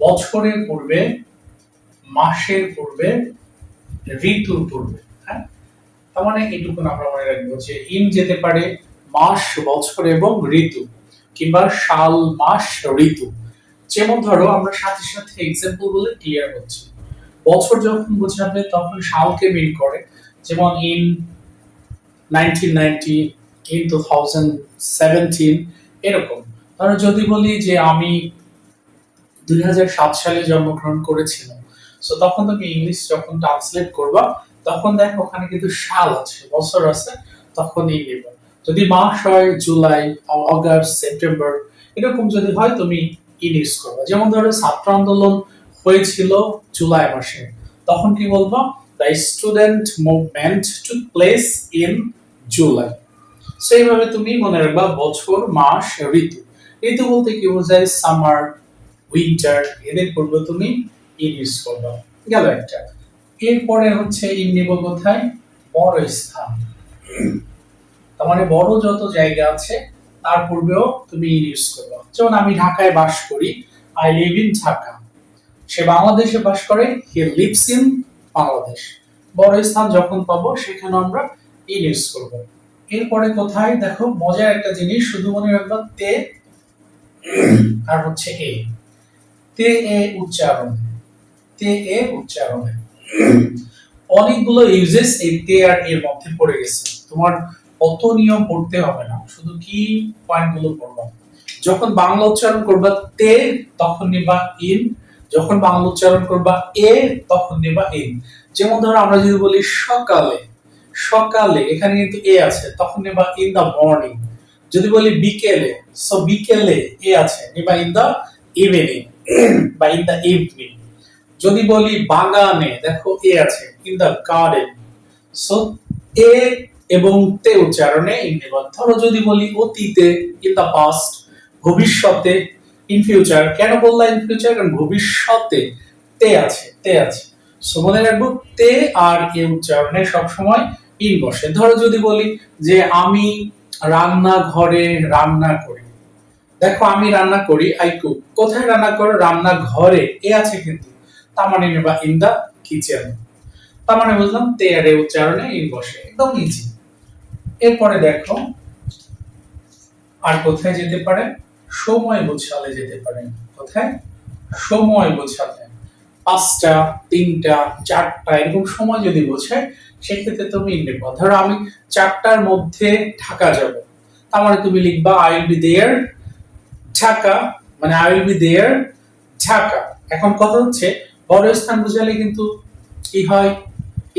বছরের পূর্বে, মাসের পূর্বে, ঋতুর পূর্বে হ্যাঁ? তার মানে এটুকু আমরা মনে রাখব যে ইন যেতে পারে মাস, বছর এবং ঋতু, কিংবা সাল, মাস, ঋতু। যেমন ধরো, আমরা সাথে সাথে এক্সাম্পল বলে ক্লিয়ার হচ্ছে বছর যখন বোঝাবে, তখন সালকে মিন করে। যেমন in nineteen ninety in two thousand seventeen এরকম। ধরো যদি বলি যে আমি দুই হাজার সাত সালে জন্মগ্রহণ করেছিলাম সো তখন তুমি ইংলিশ যখন ট্রান্সলেট করবা, তখন দেখো ওখানে কিন্তু সাল আছে, বছর আছে, তখন এই নেবে। যদি মাস হয় জুলাই, অগাস্ট, সেপ্টেম্বর, এরকম যদি হয় তুমি ইন করবা। যেমন ধরো ছাত্র আন্দোলন হয়েছিল জুলাই মাসে, তখন কি বলব? The student movement to place in July সেইভাবে তুমি মনে রাখবা বছর, মাস, ঋতু। ঋতু বলতে কি বোঝায়? সামার উইন্টার এদের পূর্বে তুমি ইউজ করবা। গেল একটা। এরপরে হচ্ছে ইন নিব কোথায় বড় স্থান। তার মানে বড় যত জায়গা আছে, তার পূর্বেও তুমি ইউজ করবা। যেমন আমি ঢাকায় বাস করি আই লিভ ইন ঢাকা সে বাংলাদেশে বাস করে হি লিভস ইন বাংলাদেশ বড় স্থান যখন পাবো সেখানে আমরা ইন করব। এরপরে কোথায়? দেখো, মজার একটা জিনিস, শুধু মনে রাখবা, তে, আর হচ্ছে এ। তে এ উচ্চারণ তে এ অনেকগুলো ইউজেস এই তে আর এর মধ্যে পড়ে গেছে। তোমার অত নিয়ম পড়তে হবে না, শুধু কি পয়েন্টগুলো পড়বা। যখন বাংলা উচ্চারণ করবা তে, তখন নিবা ইন যখন বাংলা উচ্চারণ করবা এ, তখন নিবা ইন যেমন ধরো আমরা যদি বলি সকালে সকালে, এখানে কিন্তু এ আছে, তখন নেবা ইন দা মর্নিং যদি বলি বিকেলে সো বিকেলে এ আছে, নেবা ইন দা ইভিনিং বা ইন দা ইভিনিং যদি বলি বাগানে, দেখো এ আছে ইন দা গার্ডেন সো এ এবং তে উচ্চারণে ইন নেবা ধরো যদি বলি অতীতে ইন দা পাস্ট ভবিষ্যতে ইন ফিউচার কেন বললাম ইন ফিউচার কারণ ভবিষ্যতে তে আছে তে আছে। সো মনে রাখব, তে আর এ উচ্চারণে সবসময় ইন বসে। ধরো যদি বলি যে আমি রান্না ঘরে রান্না করি। দেখো, আমি রান্না করি আই কুক কোথায় রান্না করো? রান্না ঘরে এ আছে কিন্তু। তার মানে নেবা ইন দা কিচেন তার মানে বুঝলাম তে উচ্চারণে ইন বসে। একদম ইজি এরপরে দেখো, আর কোথায় যেতে পারে? সময় বোঝালে যেতে পারে। কোথায়? সময় বোঝাতে পাঁচটা, তিনটা, চারটা, এরকম সময় যদি বোঝায় সেক্ষেত্রে তুমি লিখবা ধরো আমি চারটার মধ্যে ঢাকা যাব। তার মানে তুমি লিখবা I will be there Dhaka মানে I will be there Dhaka এখন কথা হচ্ছে, বড় স্থান বোঝালে কিন্তু কি হয়?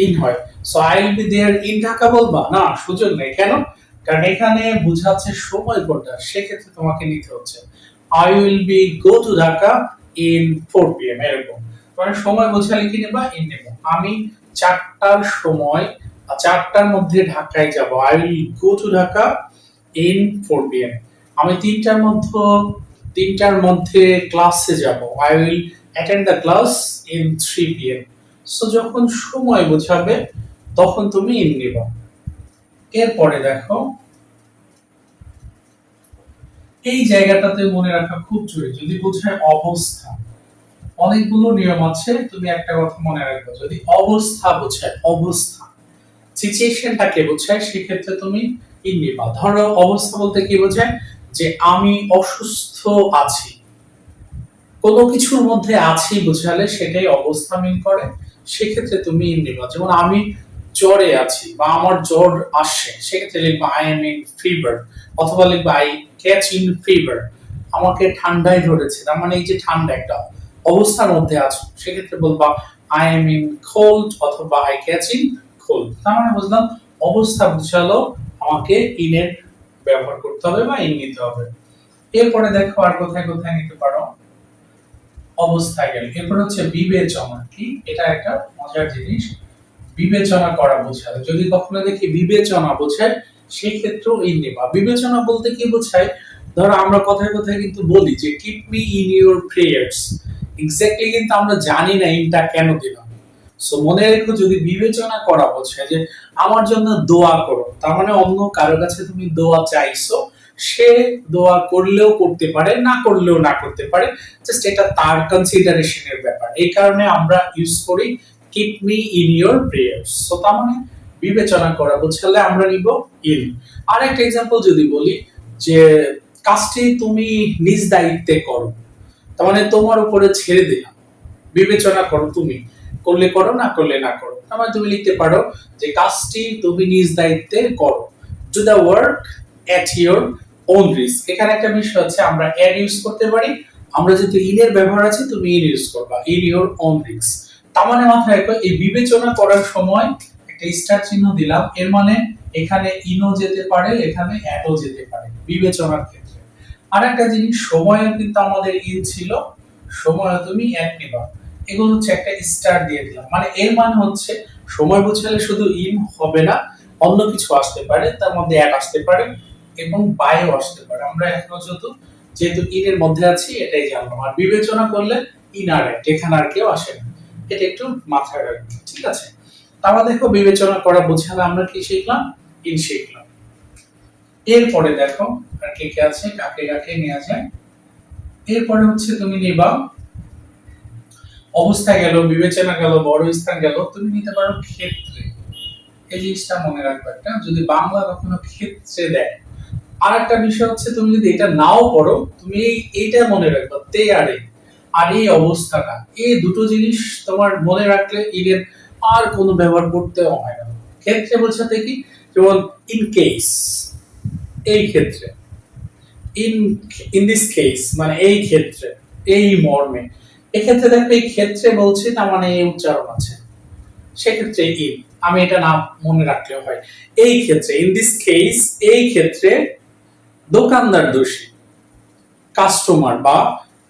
ইন হয়। So I will be there in Dhaka বলবা? না, সুযোগ নেই। কেন? কারণ এখানে বোঝাচ্ছে সময় কোনটা, সেক্ষেত্রে তোমাকে নিতে হচ্ছে। I will be go to Dhaka in four P M এরকম। মানে সময় বোঝালে কি নেবা? ইন নেব। আমি চারটার সময়, চারটার মধ্যে ঢাকায় যাব। I will go to Dhaka in four P M আমি তিনটার মধ্যে তিনটার মধ্যে ক্লাসে যাব। I will attend the class in three P M so যখন সময় বোঝাবে, তখন তুমি ইন নিবা। এরপরে দেখো, এই জায়গাটাতে মনে রাখা খুব জরুরি। যদি বোঝায় অবস্থা, অনেকগুলো নিয়ম আছে, তুমি একটা কথা মনে রাখবে। যদি অবস্থা বোঝায়, অবস্থা। সিচুয়েশনটাকে বোঝায়, সেক্ষেত্রে তুমি ইন নিবা। ধরো, অবস্থা বলতে কি বোঝায়? যে আমি অসুস্থ আছি। কোনো কিছুর মধ্যে আছি বোঝালে সেটাই অবস্থা মিন করে। সেক্ষেত্রে তুমি নিবা যেমন আমি জ্বরে আছি বা আমার জ্বর আসছে সেক্ষেত্রে লিখবা আই এম ইন ফিভার অথবা লিখবা আই ক্যাচ ইন ফিভার আমাকে ঠান্ডায় ধরেছে। তার মানে এই যে ঠান্ডা একটা অবস্থার মধ্যে আছো, সেক্ষেত্রে বলবা আই এম ইন কোল্ড অথবা আই ক্যাচ ইন কোল্ড তার মানে বুঝলাম, অবস্থা বুঝালো আমাকে ইনের ব্যবহার করতে হবে বা ইন নিতে হবে। এরপরে দেখো আর কোথায় কোথায় নিতে পারো? অবস্থায় গেল। এরপর হচ্ছে বিবেচনা। কি? এটা একটা মজার জিনিস। বিবেচনা করা বোঝায়। যদি কখনো দেখি বিবেচনা বোঝায় সেই ক্ষেত্রেও ইন নেবা বিবেচনা বলতে কি বোঝায়? ধরো আমরা কথায় কথায় কিন্তু বলি যে keep me in your prayers exactly কিন্তু আমরা জানি না ইনটা কেন দিলাম? সো মনে রেখো যদি বিবেচনা করা বোঝায় যে আমার জন্য দোয়া করো, তার মানে অন্য কারও কাছে তুমি দোয়া চাইছো, সে দোয়া করলেও করতে পারে, না করলেও না করতে পারে জাস্ট এটা তার কনসিডারেশনের ব্যাপার। এই কারণে আমরা ইউজ করি keep me in your prayers so তার মানে বিবেচনা করা বুঝলে আমরা নিব ইন আর একটা এক্সাম্পল যদি বলি, যে কাজটি তুমি নিজ দায়িত্বে করো, তার মানে তোমার উপরে ছেড়ে দিলাম, বিবেচনা করো তুমি। করলে করো, না করলে না করো। মানে তুমি লিখতে পারো যে কাজটি তুমি নিজ দায়িত্বে করো। To the work at your own risk এখানে একটা বিষয় হচ্ছে আমরা এড ইউজ করতে পারি। আমরা যেহেতু ইনের ব্যবহার আছে, তুমি ইন ইউজ করবা। ইন ইয়োর ওন রিস্ক তার মানে মাথায় রাখো, এই বিবেচনা করার সময় একটা স্টার চিহ্ন দিলাম। এর মানে এখানে ইনও যেতে পারে, এখানে অ্যাডও যেতে পারে। বিবেচনার ক্ষেত্রে। আর একটা জিনিস, সময়ও কিন্তু আমাদের ইন ছিল। সময় তুমি এক নিবা। এগুলো হচ্ছে একটা স্টার দিয়ে দিলাম। মানে এর মানে হচ্ছে সময় বোঝালে শুধু ইন হবে না, অন্য কিছু আসতে পারে, তার মধ্যে এক আসতে পারে এবং বায়ও আসতে পারে। আমরা এখনও যেহেতু যেহেতু ইনের মধ্যে আছি, এটাই জানলাম। আর বিবেচনা করলে ইন আর এক এখানে আর কেউ আসে না। এটা একটু মাথায় রাখবে ঠিক আছে? তারপর দেখো বিবেচনা করা বোঝালে আমরা কি শিখলাম? ইন শিখলাম। এরপরে দেখো, আর কে কে আছে? কাকে কাকে নেওয়া যায়? এরপরে হচ্ছে তুমি নিবা অবস্থা গেল, বিবেচনা গেল, বড় স্থান গেল, তুমি নিতে পারো ক্ষেত্রে। এই জিনিসটা মনে রাখবে একটা, যদি বাংলা কখনো ক্ষেত্রে দেয়। আর একটা বিষয় হচ্ছে, তুমি যদি এটা নাও পড়ো, তুমি এইটা মনে রাখবে তে আরে আর এই অবস্থাটা। এই দুটো জিনিস তোমার মনে রাখলে এদের আর কোনো ব্যবহার করতেও হয় না। ক্ষেত্রে বোঝাতে কি? যেমন ইন কেস এই ক্ষেত্রে। ইন ইন দিস কেস মানে এই ক্ষেত্রে, এই মর্মে। এক্ষেত্রে দেখো, এই ক্ষেত্রে বলছি না মানে এই উচ্চারণ আছে। সেক্ষেত্রে ইন আমি এটা না মনে রাখলেও হয়। এই ক্ষেত্রে ইন দিস কেস এই ক্ষেত্রে দোকানদার দোষী কাস্টমার বা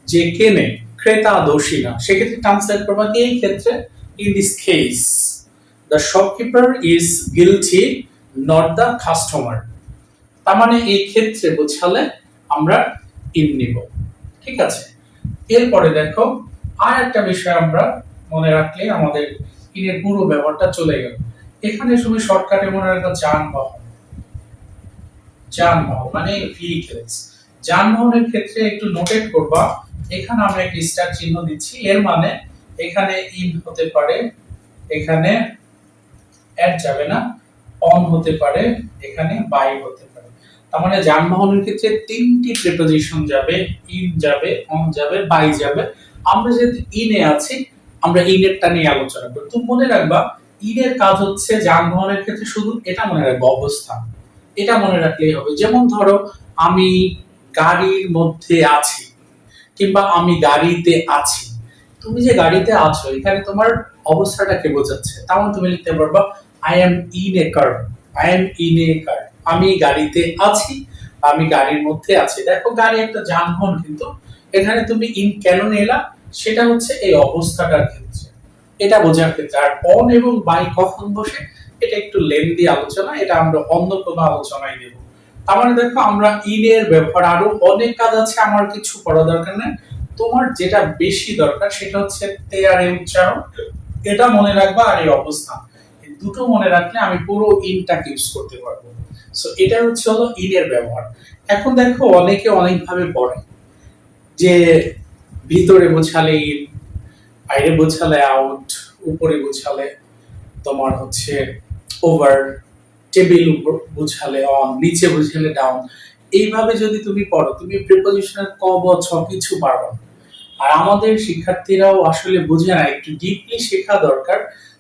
যে কেনে, ক্রেতা দোষী না, সেক্ষেত্রে ট্রান্সলেট করবা কি এই ক্ষেত্রে? In this case the shopkeeper is guilty not the customer তার মানে এই ক্ষেত্রে বোঝালে আমরা ইন নিব। ঠিক আছে? এরপরে দেখো আর একটা বিষয় আমরা মনে রাখলে আমাদের ইনের পুরো ব্যবহারটা চলে গেল। এখানে তুমি শর্টকাটে মনে রাখো যানবাহন। যানবাহন মানে ভেহিকেলস যানবাহনের ক্ষেত্রে একটু নোটেট করবা, এখানে আমরা একটি স্টার চিহ্ন দিচ্ছি। এর মানে এখানে ইন হতে পারে, এখানে অ্যাড যাবে না অন হতে পারে, এখানে বাই হতে পারে। তার মানে যানবাহনের ক্ষেত্রে তিনটি প্রিপোজিশন যাবে ইন যাবে অন যাবে বাই যাবে। আমরা যেহেতু ইনে আছি, আমরা ইনেরটা নিয়ে আলোচনা করি তুমি মনে রাখবা, ইনের কাজ হচ্ছে যানবাহনের ক্ষেত্রে শুধু এটা মনে রাখবা, অবস্থান। এটা মনে রাখলেই হবে। যেমন ধরো, আমি গাড়ির মধ্যে আছি কিংবা আমি গাড়িতে আছি। তুমি যে গাড়িতে আছো, এখানে তোমার অবস্থাটাকে বোঝাচ্ছে? তেমন তুমি লিখতে পারবা I am in a car I am in a car আমি গাড়িতে আছি, আমি গাড়ির মধ্যে আছি। দেখো, গাড়ি একটা যানবাহন কিন্তু, এখানে তুমি ইন কেন নিলা? সেটা হচ্ছে এই অবস্থাটার ক্ষেত্রে। এটা বোঝার ক্ষেত্রে। আর অন এবং বাই কখন বসে, এটা একটু লেন্দি আলোচনা, এটা আমরা অন্য কোনো আলোচনায় দেব তার মানে দেখো, আমরা ইনের ব্যবহার, আরও অনেক কাজ আছে, আমার কিছু করা দরকার নেই। তোমার যেটা বেশি দরকার, সেটা হচ্ছে তে আর উচ্চারণ। এটা মনে রাখবা আর এই অবস্থা। দুটো মনে রাখলে আমি পুরো ইনটাকে ইউজ করতে পারব। সো এটা হচ্ছে হলো ইনের ব্যবহার। এখন দেখো, অনেকে অনেকভাবে পড়ে যে ভিতরে বোঝালে ইন বাইরে বোঝালে আউট উপরে বোঝালে তোমার হচ্ছে ওভার টেবিল উপর বোঝালে অন নিচে বোঝালে ডাউন এইভাবে যদি তুমি পড়ো, তুমি প্রিপোজিশনের ক, ব, ছ কিছু পারবে না। আর আমাদের শিক্ষার্থীরাও আসলে বোঝে না, একটু ডিপলি শেখা দরকার।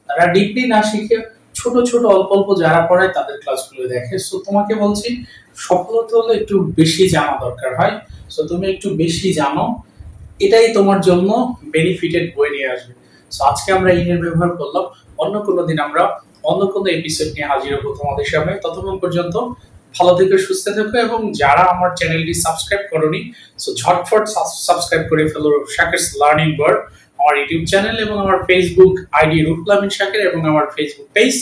তারা ডিপলি না শিখে ছোট ছোট, অল্প অল্প যারা পড়ায় তাদের ক্লাসগুলো দেখে। সো তোমাকে বলছি সফল হতে হলে একটু বেশি জানা দরকার হয়। সো তুমি একটু বেশি জানো। এটাই তোমার জন্য বেনিফিটেড বই নিয়ে আসবে। সো আজকে আমরা ইনের ব্যবহার করলাম। অন্য কোনো দিন আমরা অন্য কোনো এপিসোড নিয়ে হাজির হব তোমাদের সামনে। ততক্ষণ পর্যন্ত ভালো থেকে, সুস্থ থেকো এবং যারা আমার চ্যানেলটি সাবস্ক্রাইব করনি সো ঝটফট সাবস্ক্রাইব করে ফেলো শাকের লার্নিং ওয়ার্ড আমার ইউটিউব চ্যানেল এবং আমার ফেসবুক আইডি রুহুল আমিন শাকের এবং আমার Facebook page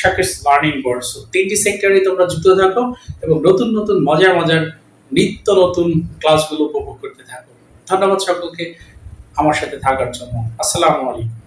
Shaker learning word so তিনটি সেক্টরে তোমরা যুক্ত থাকো এবং নতুন নতুন, মজার মজার নিত্য নতুন ক্লাসগুলো উপভোগ করতে থাকো। ধন্যবাদ সকলকে আমার সাথে থাকার জন্য। আসসালামু আলাইকুম।